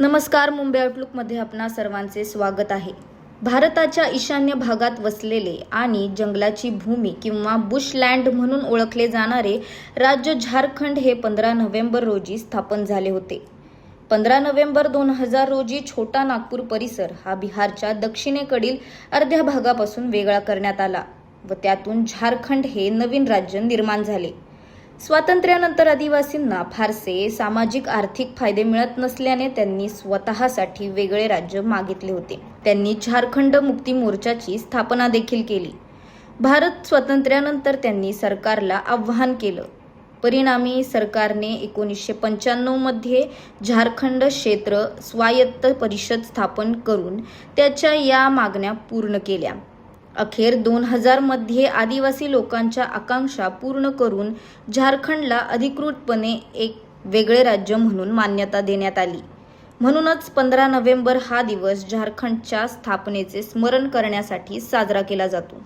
नमस्कार मुंबई आउटलुकमध्ये आपणा सर्वांचे स्वागत आहे. भारताच्या ईशान्य भागात वसलेले आणि जंगलाची भूमी किंवा बुशलँड म्हणून ओळखले जाणारे राज्य झारखंड हे पंधरा नोव्हेंबर रोजी स्थापन झाले होते. पंधरा नोव्हेंबर दोन हजार रोजी छोटा नागपूर परिसर हा बिहारच्या दक्षिणेकडील अर्ध्या भागापासून वेगळा करण्यात आला व त्यातून झारखंड हे नवीन राज्य निर्माण झाले. स्वातंत्र्यानंतर आदिवासींना फारसे सामाजिक आर्थिक फायदे मिळत नसल्याने त्यांनी स्वतःसाठी वेगळे राज्य मागितले होते. त्यांनी झारखंड मुक्ती मोर्चाची स्थापना देखील केली. भारत स्वातंत्र्यानंतर त्यांनी सरकारला आव्हान केलं. परिणामी सरकारने एकोणीसशे पंच्याण्णवमध्ये झारखंड क्षेत्र स्वायत्त परिषद स्थापन करून त्याच्या या मागण्या पूर्ण केल्या. अखेर दोन हजारमध्ये आदिवासी लोकांच्या आकांक्षा पूर्ण करून झारखंडला अधिकृतपणे एक वेगळे राज्य म्हणून मान्यता देण्यात आली. म्हणूनच पंधरा नोव्हेंबर हा दिवस झारखंडच्या स्थापनेचे स्मरण करण्यासाठी साजरा केला जातो.